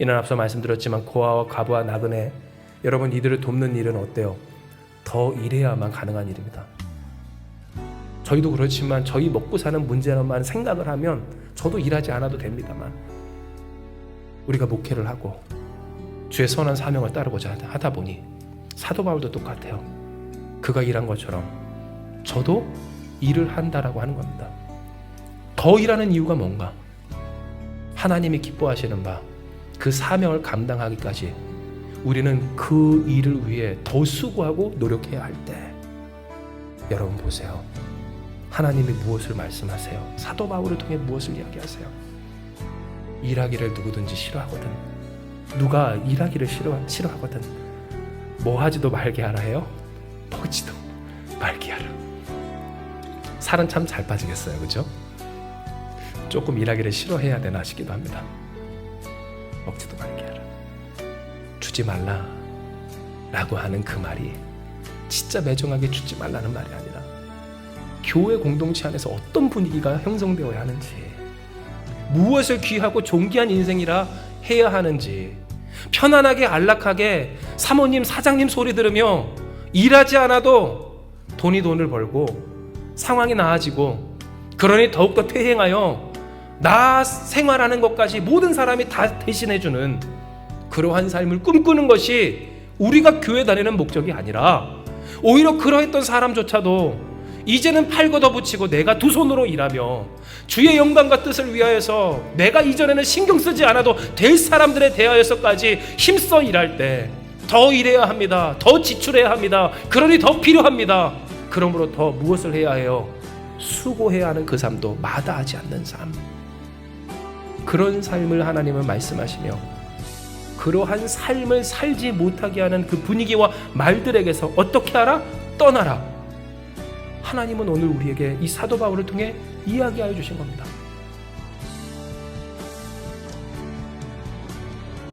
이는 앞서 말씀드렸지만 고아와 과부와 나그네 여러분 이들을 돕는 일은 어때요? 더 일해야만 가능한 일입니다. 저희도 그렇지만 저희 먹고 사는 문제만 생각을 하면 저도 일하지 않아도 됩니다만 우리가 목회를 하고 주의 선한 사명을 따르고자 하다 보니 사도 바울도 똑같아요. 그가 일한 것처럼 저도 일을 한다라고 하는 겁니다. 더 일하는 이유가 뭔가? 하나님이 기뻐하시는 바 그 사명을 감당하기까지 우리는 그 일을 위해 더 수고하고 노력해야 할 때 여러분 보세요. 하나님이 무엇을 말씀하세요? 사도 바울을 통해 무엇을 이야기하세요? 일하기를 누구든지 싫어하거든. 누가 일하기를 싫어 싫어하거든. 뭐 하지도 말게 하라 해요. 먹지도 말게 하라. 살은 참 잘 빠지겠어요, 그죠? 조금 일하기를 싫어해야 되나 싶기도 합니다. 먹지도 말게 하라. 주지 말라. 라고 하는 그 말이 진짜 매정하게 주지 말라는 말이 아니라 교회 공동체 안에서 어떤 분위기가 형성되어야 하는지 무엇을 귀하고 존귀한 인생이라 해야 하는지 편안하게 안락하게 사모님 사장님 소리 들으며 일하지 않아도 돈이 돈을 벌고 상황이 나아지고 그러니 더욱더 퇴행하여 나 생활하는 것까지 모든 사람이 다 대신해주는 그러한 삶을 꿈꾸는 것이 우리가 교회 다니는 목적이 아니라 오히려 그러했던 사람조차도 이제는 팔 걷어붙이고 내가 두 손으로 일하며 주의 영광과 뜻을 위하여서 내가 이전에는 신경 쓰지 않아도 될 사람들에 대하여서까지 힘써 일할 때 더 일해야 합니다. 더 지출해야 합니다. 그러니 더 필요합니다. 그러므로 더 무엇을 해야 해요? 수고해야 하는 그 삶도 마다하지 않는 삶. 그런 삶을 하나님은 말씀하시며 그러한 삶을 살지 못하게 하는 그 분위기와 말들에게서 어떻게 하라? 떠나라. 하나님은 오늘 우리에게 이 사도 바울을 통해 이야기하여 주신 겁니다.